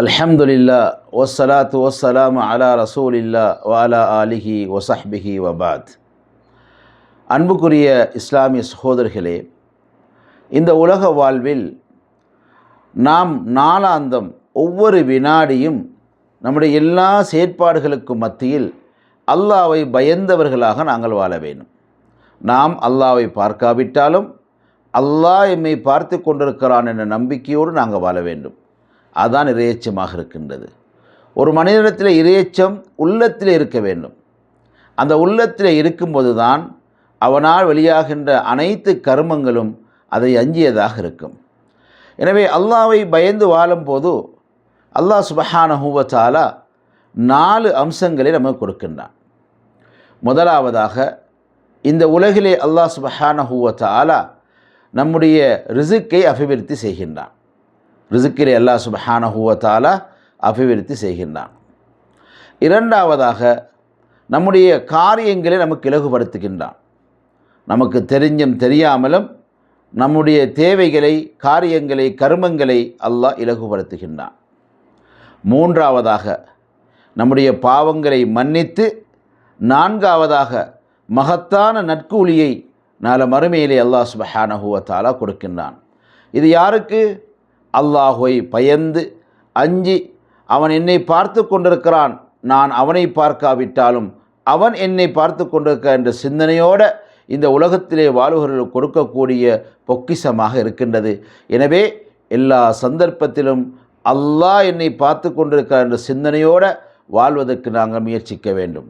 அல்ஹம்துலில்லா ஒசலாத்து ஒசலாம் அலா ரசூலில்லா வாலா ஆலிஹி ஒசஹ்பிஹி வபாத். அன்புக்குரிய இஸ்லாமிய சகோதரர்களே இந்த உலக வாழ்வில் நாம் நாளாந்தம் ஒவ்வொரு வினாடியும் நம்முடைய எல்லா செயற்பாடுகளுக்கும் மத்தியில் அல்லாவை பயந்தவர்களாக நாங்கள் வாழ வேண்டும். நாம் அல்லாவை பார்க்காவிட்டாலும் அல்லாஹ் எம்மை பார்த்து கொண்டிருக்கிறான் என்ற நம்பிக்கையோடு நாங்கள் வாழ வேண்டும். அதுதான் இரையச்சமாக இருக்கின்றது. ஒரு மனிதனிடத்தில் இரையச்சம் உள்ளத்தில் இருக்க வேண்டும். அந்த உள்ளத்தில் இருக்கும்போது தான் அவனால் வெளியாகின்ற அனைத்து கர்மங்களும் அதை அஞ்சியதாக இருக்கும். எனவே அல்லாவை பயந்து வாழும்போது அல்லாஹ் சுபஹானஹூவத்தாலா நாலு அம்சங்களை நமக்கு கொடுக்கின்றான். முதலாவதாக இந்த உலகிலே அல்லாஹ் சுபஹானஹூவத்தாலா நம்முடைய ரிசுக்கை அபிவிருத்தி செய்கின்றான். ரிசுக்கிலே அல்லாஹ் சுபஹானஹூவத்தாலா அபிவிருத்தி செய்கின்றான். இரண்டாவதாக நம்முடைய காரியங்களை நமக்கு இலகுபடுத்துகின்றான். நமக்கு தெரிஞ்சும் தெரியாமலும் நம்முடைய தேவைகளை காரியங்களை கர்மங்களை அல்லாஹ் இலகுபடுத்துகின்றான். மூன்றாவதாக நம்முடைய பாவங்களை மன்னித்து நான்காவதாக மகத்தான நற்கூலியை நால மறுமையிலே அல்லாஹ் சுபஹானஹுவத்தாலா கொடுக்கின்றான். இது யாருக்கு? அல்லாஹுவை பயந்து அஞ்சி அவன் என்னை பார்த்து கொண்டிருக்கிறான். நான் அவனை பார்க்காவிட்டாலும் அவன் என்னை பார்த்து கொண்டிருக்க என்ற சிந்தனையோடு இந்த உலகத்திலே வாழ்வர்களுக்கு கொடுக்கக்கூடிய பொக்கிசமாக இருக்கின்றது. எனவே எல்லா சந்தர்ப்பத்திலும் அல்லாஹ் என்னை பார்த்து கொண்டிருக்கிறார் என்ற சிந்தனையோடு வாழ்வதற்கு நாங்கள் முயற்சிக்க வேண்டும்.